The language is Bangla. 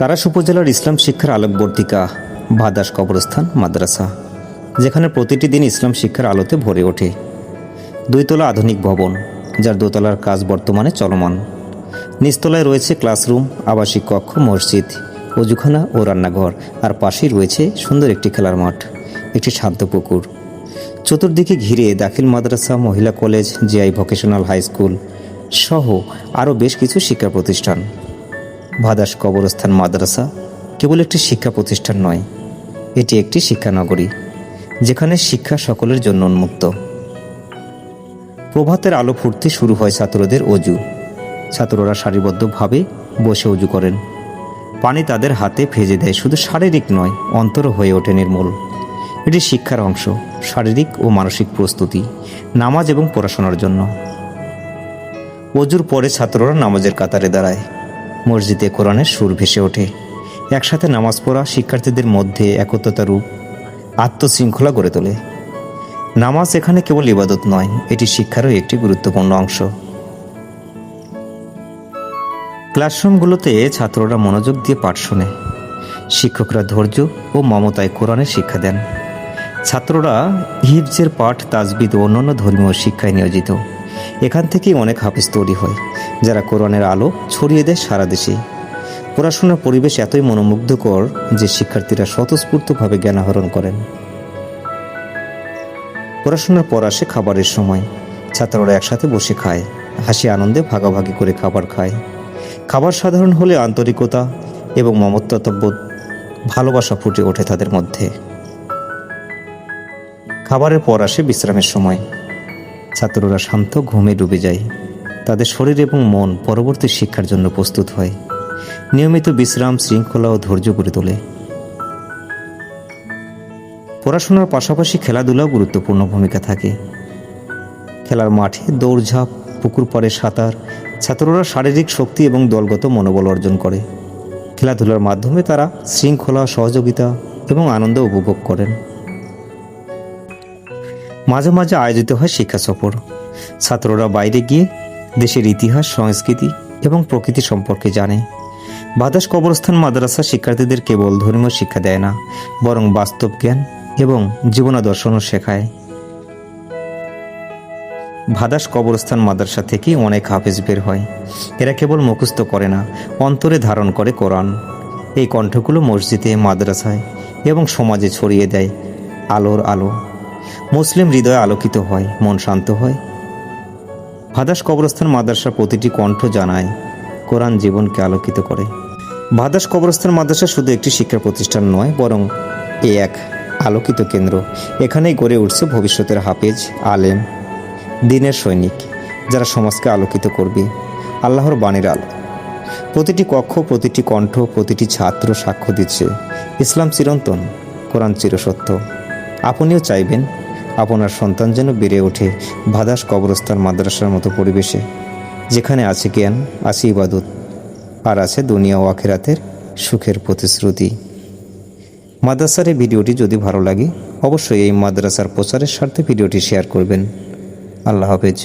তারাস উপজেলার ইসলাম শিক্ষার আলোকবর্তিকা, ভাদাস কবরস্থান, মাদ্রাসা, যেখানে প্রতিটি দিন ইসলাম শিক্ষার আলোতে ভরে ওঠে। দুইতলা আধুনিক ভবন, যার দোতলার কাজ বর্তমানে চলমান। নিচতলায় রয়েছে ক্লাসরুম, আবাসিক কক্ষ, মসজিদ, অজুখানা ও রান্নাঘর, আর পাশেই রয়েছে সুন্দর একটি খেলার মাঠ, একটি শান্ত পুকুর। চতুর্দিকে ঘিরে দাখিল মাদ্রাসা, মহিলা college, GI vocational high school সহ আরও বেশ কিছু শিক্ষা প্রতিষ্ঠান। ভাদাস কবরস্থান মাদ্রাসা কেবল একটি শিক্ষা প্রতিষ্ঠান নয়, এটি একটি শিক্ষানগরী, যেখানে শিক্ষা সকলের জন্য উন্মুক্ত। প্রভাতের আলো ফুটতে শুরু হয় ছাত্রদের অজু। ছাত্ররা সারিবদ্ধভাবে বসে অজু করেন। পানি তাদের হাতে ভেজে দেয়, শুধু শারীরিক নয়, অন্তর হয়ে ওঠে নির্মূল। এটি শিক্ষার অংশ, শারীরিক ও মানসিক প্রস্তুতি, নামাজ এবং পড়াশোনার জন্য। অজুর পরে ছাত্ররা নামাজের কাতারে দাঁড়ায়। মসজিদে কোরআনের সুর ভেসে ওঠে। একসাথে নামাজ পড়া শিক্ষার্থীদের মধ্যে একতার রূপ, আত্মশৃঙ্খলা গড়ে তোলে। নামাজ এখানে কেবল ইবাদত নয়, এটি শিক্ষারও একটি গুরুত্বপূর্ণ অংশ। ক্লাসরুমগুলোতে ছাত্ররা মনোযোগ দিয়ে পাঠ শোনে। শিক্ষকরা ধৈর্য ও মমতায় কোরআনের শিক্ষা দেন। ছাত্ররা হিফজের পাঠ, তাজবিদ ও অন্যান্য ধর্মীয় শিক্ষায় নিয়োজিত। এখান থেকেই অনেক হাফিজ তৈরি হয়, যারা কোরআনের আলো ছড়িয়ে দেয় সারা দেশে। পড়াশোনার পরিবেশ এতই মনোমুগ্ধকর যে শিক্ষার্থীরা স্বতঃস্ফূর্তভাবে জ্ঞান আহরণ করেন। পড়াশোনার পর আসে খাবারের সময়। ছাত্ররা একসাথে বসে খায়, হাসি আনন্দে ভাগাভাগি করে খাবার খায়। খাবার সাধারণ হলে আন্তরিকতা এবং মমত্ববোধ, ভালোবাসা ফুটে ওঠে তাদের মধ্যে। খাবারের পর আসে বিশ্রামের সময়। ছাত্ররা শান্ত ঘুমে ডুবে যায়। তাদের শরীর এবং মন পরবর্তী শিক্ষার জন্য প্রস্তুত হয়। নিয়মিত বিশ্রাম, শৃঙ্খলা ও ধৈর্য গড়ে তোলে। পড়াশোনার পাশাপাশি খেলাধুলাও গুরুত্বপূর্ণ ভূমিকা থাকে। খেলার মাঠে দৌড়ঝাঁপ, পুকুর পাড়ে সাঁতার ছাত্ররা শারীরিক শক্তি এবং দলগত মনোবল অর্জন করে। খেলাধুলার মাধ্যমে তারা শৃঙ্খলা, সহযোগিতা এবং আনন্দ উপভোগ করেন। মাঝে মাঝে আয়োজিত হয় শিক্ষা সফর। ছাত্ররা বাইরে গিয়ে দেশের ইতিহাস, সংস্কৃতি এবং প্রকৃতি সম্পর্কে জানে। বাতাস কবরস্থান মাদ্রাসা শিক্ষার্থীদের কেবল ধর্মীয় শিক্ষা দেয় না, বরং বাস্তব জ্ঞান এবং জীবনাদর্শনও শেখায়। ভাদাস কবরস্থান মাদ্রাসা থেকে অনেক হাফেজ বের হয়। এরা কেবল মুখস্থ করে না, অন্তরে ধারণ করে কোরআন। এই কণ্ঠগুলো মসজিদে, মাদ্রাসায় এবং সমাজে ছড়িয়ে দেয় আলোর আলো। মুসলিম হৃদয় আলোকিত হয়, মন শান্ত হয়। ভাদাস কবরস্থান মাদ্রাসার প্রতিটি কণ্ঠ জানায়, কোরআন জীবনকে আলোকিত করে। ভাদাস কবরস্থান মাদ্রাসা শুধু একটি শিক্ষা প্রতিষ্ঠান নয়, বরং এ এক আলোকিত কেন্দ্র। এখানেই গড়ে উঠছে ভবিষ্যতের হাফেজ, আলেম, দিনের সৈনিক, যারা সমাজকে আলোকিত করবে, আল্লাহর বাণীর আলো। প্রতিটি কক্ষ, প্রতিটি কণ্ঠ, প্রতিটি ছাত্র সাক্ষ্য দিচ্ছে। ইসলাম চিরন্তন, কোরআন চিরসত্য। আপনিও চাইবেন আপনার সন্তান যেন বেড়ে ওঠে ভাদাস কবরস্থান মাদ্রাসার মতো পরিবেশে, যেখানে আছে জ্ঞান, আছে ইবাদত, আর আছে দুনিয়া ও আখেরাতের সুখের প্রতিশ্রুতি। মাদ্রাসার এই ভিডিওটি যদি ভালো লাগে, অবশ্যই এই মাদ্রাসার প্রচারের স্বার্থে ভিডিওটি শেয়ার করবেন। আল্লাহ হাফেজ।